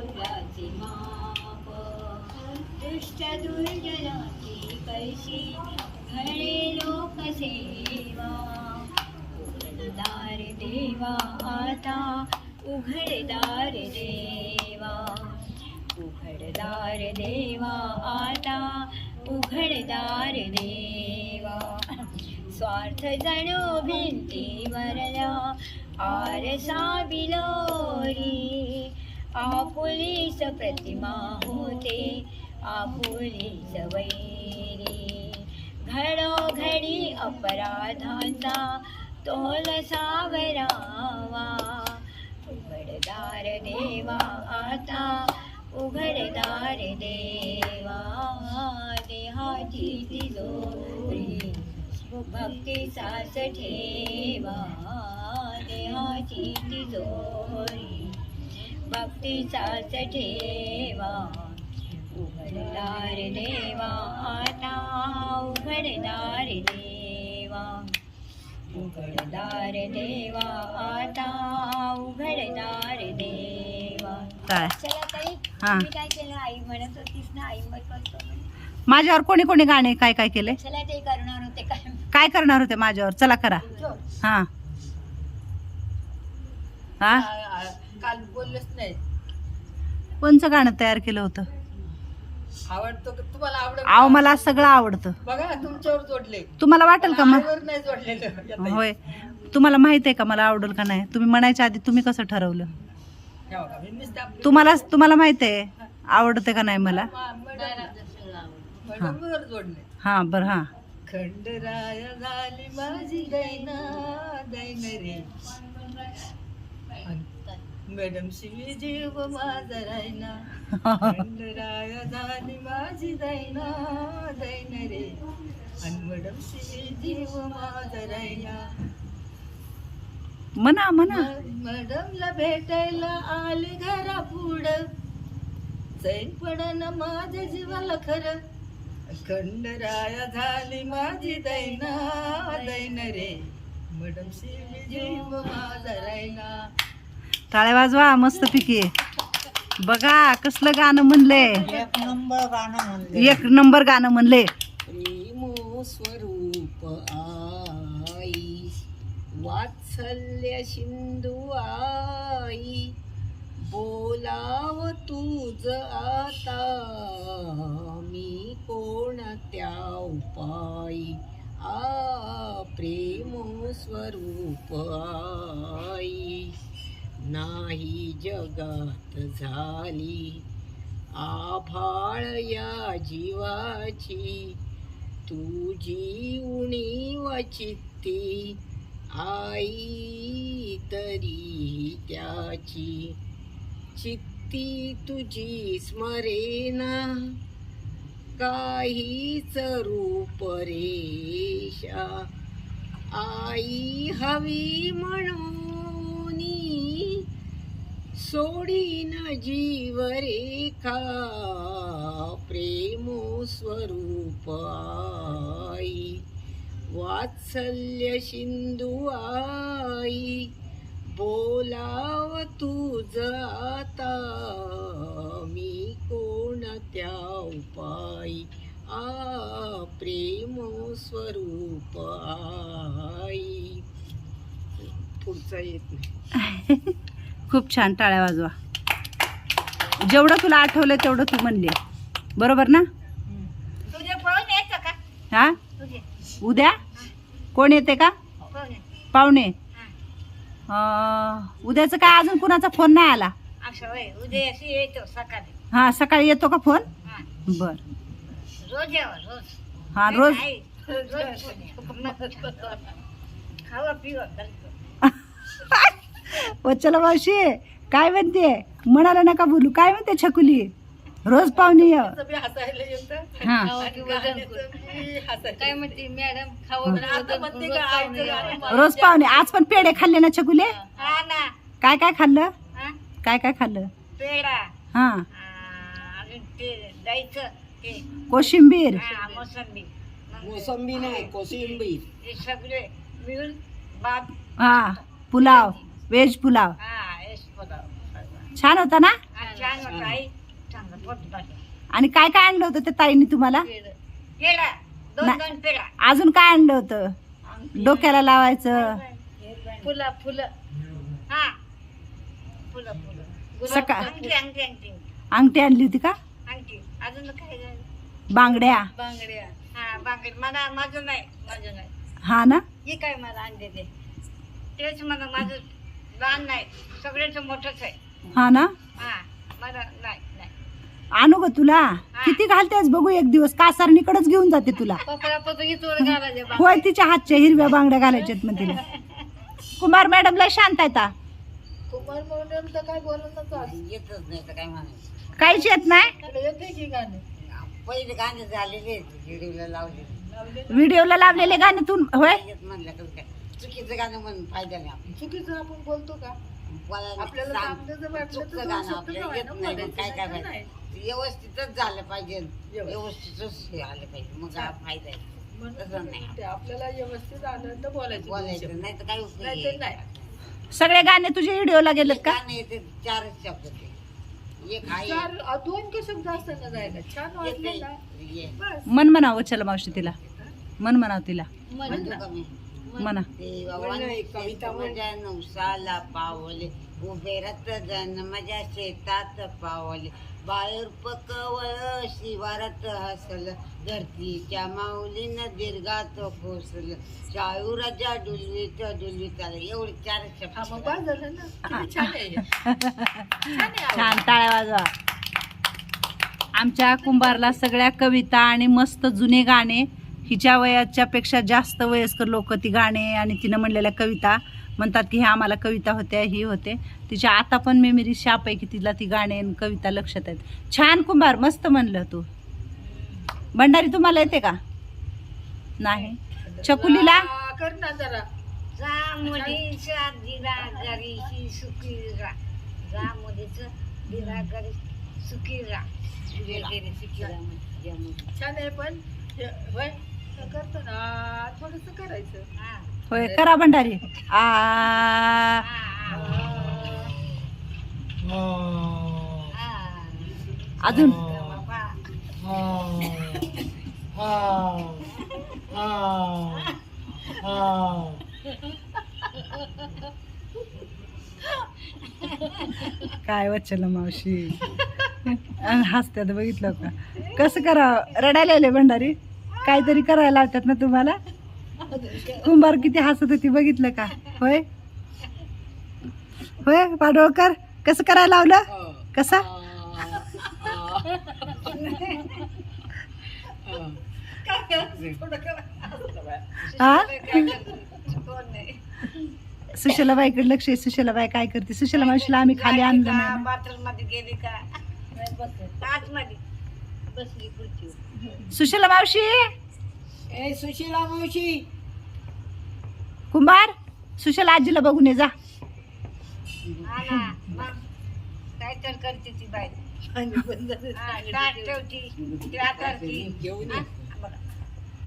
कर्तव्याचे माप. दुष्ट दुर्जनाची कैशी घडे लोकसेवा. उघडदार देवा आता उघडदार देवा. उघडदार देवा आता उघडदार देवा. स्वार्थ जणू भिंतीवरला आरसा बिलोरी. आपुलीस प्रतिमा होते आपुलीस वैरी. घडोघडी अपराधाचा तोल सावरावा. उघडदार देवा आता उघडदार देवा. देहाची तिजोरी भक्ती सास ठेवा. देहाची तिजोरी. भक्ती सास ठेवा. उघडदार देवा आता उघडदार देवा. उघडदार देवा आता उघडदार देवा. काय? चला ताई हा. मी काय केलं? आई म्हणत होतीस ना आई मत करतो. माझ्यावर कोणी कोणी गाणे काय काय केले? चला ते करणार होते काय? काय करणार होते माझ्यावर? चला करा. हा. हा? काल बोललोच नाही कोणचं गाणं तयार केलं होतं? आवडतो का? तुम्हाला आवडत आव मला सगळं आवडतं. बघा तुमच्यावर जोडले. तुम्हाला वाटेल का नाही जोडलेलं. होय. तुम्हाला माहीत आहे का मला आवडेल का नाही? तुम्ही म्हणायच्या आधी तुम्ही कसं ठरवलं? हे बघा, मी नुसतं आपलं- तुम्हाला तुम्हाला माहीत आहे? आवडते का नाही मला? मा- मॅडम- मॅडमवर जोडले. हा बर हा. खंडराय झाली माझी दैना दैन रे. मॅडम शिवी जीव माझा रायना. खंडराय झाली माझी दैना दैन रे. आणि मॅडम शिवी जीव माझा रायना. म्हणा म्हणा मॅडमला भेटायला आले घरा पुढं चैन पडन माझ्या जीवाला खरं. खंडराया झाली माझी दैना दैन रे. मॅडम शिवी जीव माझा रायना. टाळ्या वाजवा मस्त पिकी. बघा कसलं गाणं म्हणले एक नंबर गाणं म्हणले एक नंबर गाणं म्हणले प्रेमो स्वरूप आई वात्सल्य सिंधू आई बोलाव तुझ आता मी कोणत्या उपाई? आ प्रेमो स्वरूप आई. नाही जगात झाली. आभाळ या जीवाची तुझी उणीव चित्ती आई तरी त्याची. चित्ती तुझी स्मरेना काहीच रूप रेषा आई हवी म्हणून सोडीन जीव रेखा प्रेमो स्वरूप आई. वात्सल्य सिंधू आई बोलाव तुझ आता. मी कोणत्या उपाई? आ प्रेमो स्वरूप आई. पुढचा येत नाही. खूप छान टाळ्या वाजवा. जेवढं तुला आठवलं तेवढं तू म्हणले. बरोबर ना? हा? उद्या? कोण येते का. पाहुणे. उद्याचं काय अजून कुणाचा फोन नाही आला? हा सकाळी येतो का फोन? हा. बर. रोज यावं रोज. हा रोज? वच्चला मावशी काय म्हणते? म्हणाला नका बोलू. काय म्हणते छकुली? रोज पाहुणे हा. काय म्हणते? मॅडम रोज पाहुणे. आज पण पेढे खाल्ले ना छकुले? हा ना. काय काय खाल्लं? काय काय खाल्लं? पेढा. हा. कोशिंबीर. हा मोसंबी. नाही कोशिंबीर. हे सगळे मिळून भात. हा पुलाव. व्हेज पुलाव. हा. छान होता ना. आणि काय काय आणलं होतं त्या ताईने तुम्हाला? अजून काय आणलं होतं? डोक्याला लावायचं. फुलं. फुलं हा सकाळ- अंगठी आणली होती का? अंगठी अजून? बांगड्या. बांगड्या. हा हा ना? हे काय मला आणले ते? तेच मला माझं लहान नाही. सगळ्याच मोठंच आहे. हा ना? हा मला नाही नाही. आणू ग तुला. किती घालतेस बघू एक दिवस. कासारणीकडेच घेऊन जाते तुला. घालायचे. होय तिच्या हातच्या हिरव्या बांगड्या घालायच्यात मग तिला. कुमार मॅडमला शांत आहे ता कुमार मॅडम तर काय येतच नाही तर काय म्हणायचं? काहीच येत नाही? येते की गाणे? पहिले गाणे झालेले व्हिडिओला लावले व्हिडिओला लावलेले गाणे तू होय येत म्हणलं तर काय? चुकीचं गाणं म्हणून फायदा नाही आपल्याला. चुकीचं आपण बोलतो का? बोलायला आपल्याला सांग. चांगलं जर वाटलं तर चुकतं दोन गाणं शब्द आपल्याला काय येत ना नाही मग बोलायचं, काय नाही तर करायचं व्यवस्थितच झालं पाहिजे. व्यवस्थित. व्यवस्थितच हे आलं पाहिजे. मग हा फायदा आहे. तसं नाही. म्हणून ते आपल्याला व्यवस्थित आलं तर बोलायचं दोन बोलायचं शब्द. नाही तर उपयोग नाही तर? नाही. सगळे गाणे तुझे व्हिडिओला गेलेत का? गाणं येते चारच शब्द ते एक आहे. चार अ, दोन के शब्द असताना जायला? छान. बस. मन म्हणावं चला मावशी तिला. मन म्हणाव तिला. म्हणतो का मी? म्हणा. देवाने कविता माझ्या नवसाला पावले उभे रत जन माझ्या शेतात पावले. बाहेर पकवळ शिवारात हसल धरतीच्या माऊलीनं दीर्घात कोसल. शाळू राजा डुलवीत डुलवीत आलं. एवढे चार. छान टाळ्या वाजवा. आमच्या कुंभारला सगळ्या कविता आणि मस्त जुने गाणे हिच्या वयाच्या पेक्षा जास्त वयस्कर लोक ती गाणे आणि तिनं म्हणलेल्या कविता म्हणतात की ह्या आम्हाला कविता होत्या ही होते. तिच्या आता पण मेमरी शाप आहे की तिला ती गाणे आणि कविता लक्षात आहेत. छान कुंभार मस्त म्हणलं तू. भंडारी तुम्हाला येते का? नाही. चकुलीला आ, कर ना जरा. जा मुलीच्या ही सुखी रा जा मुलीच दिला घरी सुखी रा रा. छान आहे पण. हे, होय? करतो ना थोडस करायचं. हा. होय करा भंडारी. आ. हा, हा. हा. अजून. काय वचल मावशी? हसत्यात बघितलं का? कसं करावं? रडायला आले भंडारी? काहीतरी करायला लावतात ना तुम्हाला? कुंभार किती हसत होती बघितलं का? होय? होय पाडोळकर कसं करायला लावलं? कसं? हा. सुशलाबाईकडे लक्ष आहे. सुशलाबाई काय करते? सुशला मावशीला आम्ही खाली आणलं नाही ना. बाथरूममध्ये गेली का? आतमध्ये बसली. खुर्ची सुशला मावशी! ए सुशीला मावशी. कुंभार सुशला आजीला बघून ये जा. हा ना मग काय तर करते ती बाई. हा, ताट ठेवती ती हा, ये.